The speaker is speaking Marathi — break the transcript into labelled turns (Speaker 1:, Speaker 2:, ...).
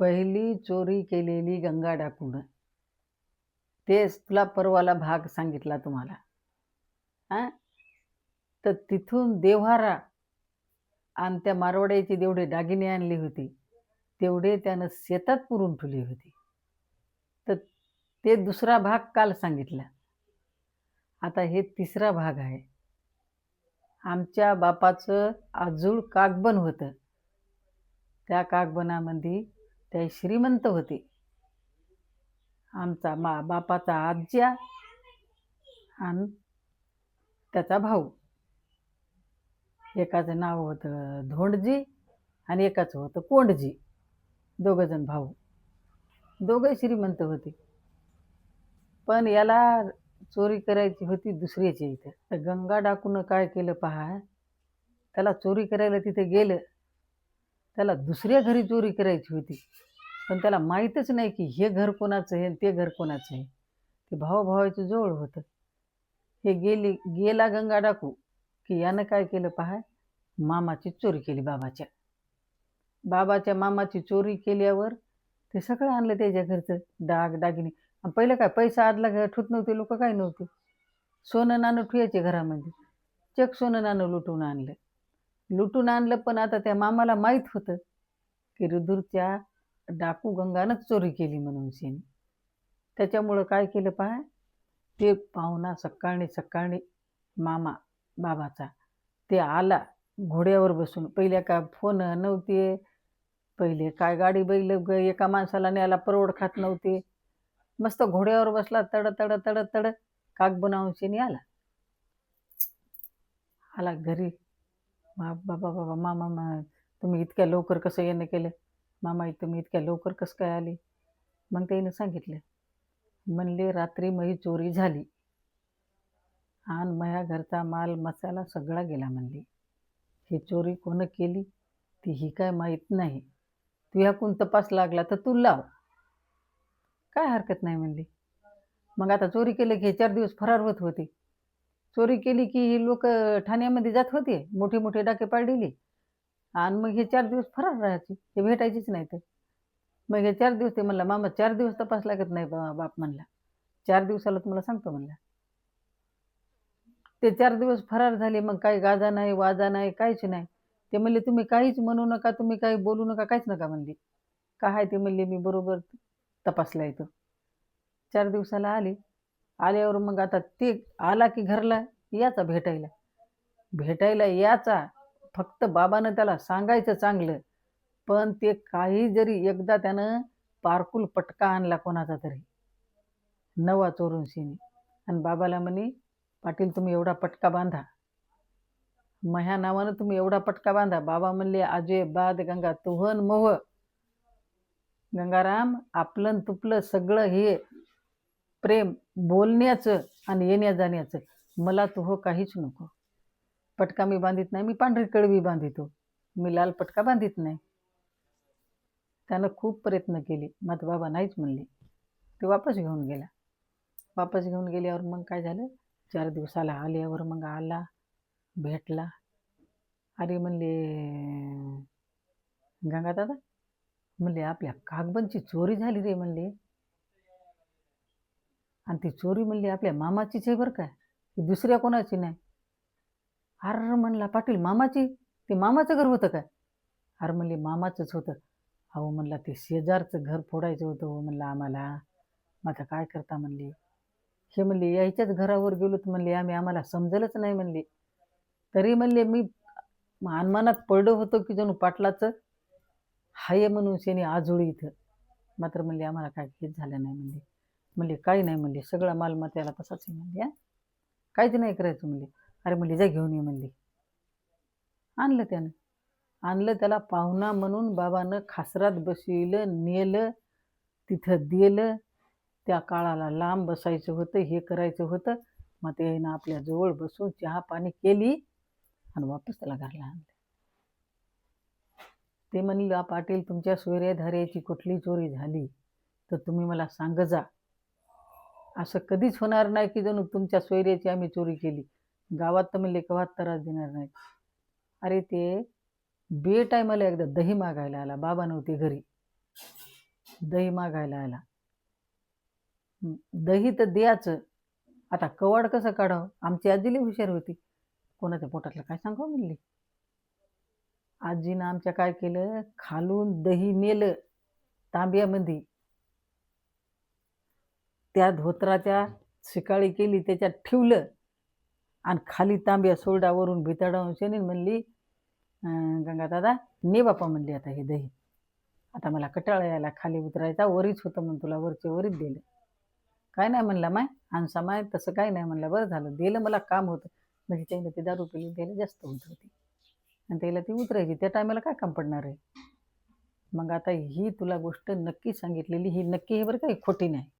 Speaker 1: पहिली चोरी केलेली गंगा डाकून. तेच तुला परवाला भाग सांगितला तुम्हाला. हां? तर तिथून देव्हारा आणि त्या मारवाड्याची जेवढे दागिने आणली होती तेवढे त्यानं शेतात पुरून ठेवली होती. तर ते दुसरा भाग काल सांगितला. आता हे तिसरा भाग आहे. आमच्या बापाचं आजूळ कागबन होतं. त्या कागबनामध्ये त्या श्रीमंत होते. आमचा मा बापाचा आज्या आणि त्याचा भाऊ. एकाचं नाव होतं धोंडजी आणि एकाचं होतं कोंडजी. दोघंजण भाऊ. दोघं श्रीमंत होते. पण याला चोरी करायची होती दुसऱ्याच्या इथं. तर गंगा डाकूनं काय केलं पहा? त्याला चोरी करायला तिथे गेलं. त्याला दुसऱ्या घरी चोरी करायची होती. पण त्याला माहीतच नाही की हे घर कोणाचं आहे आणि ते घर कोणाचं आहे. ते भावाभावाचं जवळ होतं. हे गेली गेला गंगा डाकू की यानं काय केलं पहा? मामाची चोरी केली बाबाच्या. बाबाच्या मामाची चोरी केल्यावर ते सगळं आणलं त्याच्या घरचं डाग दागिने. आणि पहिलं काय पैसा आदला घर ठुत नव्हते लोक काय नव्हते. सोनं नाणं ठेवायचे घरामध्ये. चक सोनं नाणं लुटून आणलं. लुटून आणलं पण आता त्या मामाला माहीत होतं की रुधूरच्या डाकू गंगानंच चोरी केली म्हणून शेणी त्याच्यामुळं काय केलं पहा? ते पाहुणा सकाळी सकाळी मामा बाबाचा ते आला घोड्यावर बसून. पहिल्या काय फोन नव्हते पहिले काय गाडी बैल ग एका माणसाला न्यायला परवड खात नव्हते. मस्त घोड्यावर बसला तड तड तड तड काग बनवून आला आला घरी. बाबा बाबा मामा मा तुम्ही इतक्या लवकर कसं येणं केलं? मामा तुम्ही इतक्या लवकर कसं काय आली? मग त्याने सांगितलं. म्हणले रात्री मही चोरी झाली. आणि माझ्या घरचा माल मसाला सगळा गेला म्हणली. ही चोरी कोणं केली? ती ही काय माहीत नाही. तू ह्याकून तपास लागला तर तू लाव. काय हरकत नाही म्हणली. मग आता चोरी केलं की हे चार दिवस फरार होत होती. चोरी केली की ही लोक ठाण्यामध्ये जात होते मोठे मोठे डाके पाडलेले. आणि मग हे चार दिवस फरार राहायचे हे भेटायचीच नाही तर मग हे चार दिवस ते म्हणला मामा चार दिवस तपास लागत नाही बा बाप म्हणला. चार दिवसाला तुम्हाला सांगतो म्हणला. ते चार दिवस फरार झाले मग काही गाजा नाही वाजा नाही काहीच नाही. ते म्हणले तुम्ही काहीच म्हणू नका तुम्ही काही बोलू नका काहीच नका म्हणले. काय ते म्हणले मी बरोबर तपासला येतो चार दिवसाला आली. आल्यावर मग आता ते आला की घरला याचा भेटायला. भेटायला याचा फक्त बाबानं त्याला सांगायचं चांगलं. पण ते काही जरी एकदा त्यानं पारकुल पटका आणला कोणाचा तरी. नवा चोरून शिनी आणि बाबाला म्हणे पाटील तुम्ही एवढा पटका बांधा. मह्या नावानं तुम्ही एवढा पटका बांधा. बाबा म्हणले आजे बाद गंगा तुहन मोह. गंगाराम आपलं तुपलं सगळं हे प्रेम बोलण्याचं आणि येण्या जाण्याचं मला हो काहीच नको. पटका मी बांधित नाही मी पांढरी कळवी बांधितो. मी लाल पटका बांधित नाही. त्यानं खूप प्रयत्न केले. मात्र बाबा नाहीच म्हणले. ते वापस घेऊन गेला. वापस घेऊन गेल्यावर मग काय झालं? चार दिवसाला आल्यावर मग आला भेटला. अरे म्हणले गंगा दादा म्हणले आपल्या कागबनची चोरी झाली रे म्हणले. आणि ती चोरी म्हणली आपल्या मामाचीच आहे बरं काय ती दुसऱ्या कोणाची नाही. अर म्हणला पाटील मामाची? ते मामाचं घर होतं काय अर म्हणले मामाचंच होतं. अहो म्हणला ते शेजारचं घर फोडायचं होतं हो म्हणलं आम्हाला. माझा काय करता म्हणले? हे म्हणले यायच्याच घरावर गेलो तर म्हणले आम्ही आम्हाला समजलंच नाही म्हणले. तरी म्हणले मी अनमानात पडलो होतो की जणू पाटलाचं? हाय म्हणून शेने आजोळी इथं. मात्र म्हणले आम्हाला काय हेच झालं नाही म्हणले. म्हणली काही नाही म्हणले सगळा माल तसाच आहे म्हणली हा. काहीच नाही करायचं म्हणली. अरे म्हणली जा घेऊन ये म्हणली. आणलं त्यानं. आणलं त्याला पाहुणा म्हणून बाबानं खासरात बसविलं नेलं तिथं दिलं. त्या काळाला लांब बसायचं होतं हे करायचं होतं. मग ते ना आपल्या जवळ बसून चहा पाणी केली आणि वापस त्याला घरला आणलं. ते म्हणलं पाटील तुमच्या सोयऱ्याधाऱ्याची कुठली चोरी झाली तर तुम्ही मला सांग जा. असं कधीच होणार नाही की जणू तुमच्या सोयऱ्याची आम्ही चोरी केली. गावात तर म्हणले लेखवात त्रास देणार नाही. अरे ते बे टायमाला एकदा दही मागायला आला. बाबा नव्हते घरी. दही मागायला आला. दही तर द्यायचं. आता कवाड कसं काढावं? आमची आजीला हुशार होती. कोणाच्या पोटातलं काय सांगावं म्हणली? आजीनं आमच्या काय केलं? खालून दही नेलं. तांब्यामध्ये. त्या धोत्राच्या शिकाळी केली त्याच्यात ठेवलं. आणि खाली तांब्या सोरडावरून भिताडावून शेणी म्हणली गंगा दादा ने बापा म्हणली आता हे दही. आता मला कटाळा यायला खाली उतरायचा वरीच होतं म्हणून तुला वरचे वरीच दिलं. काय नाही म्हणला माय आणसा माय तसं काय नाही म्हणलं बरं झालं दिलं मला काम होतं. म्हणजे त्याने ते दारू पिली त्याला जास्त होत होती. आणि त्याला ती उतरायची त्या टायमाला काय काम पडणार आहे? मग आता ही तुला गोष्ट नक्की सांगितलेली ही नक्की हे बरं काही खोटी नाही.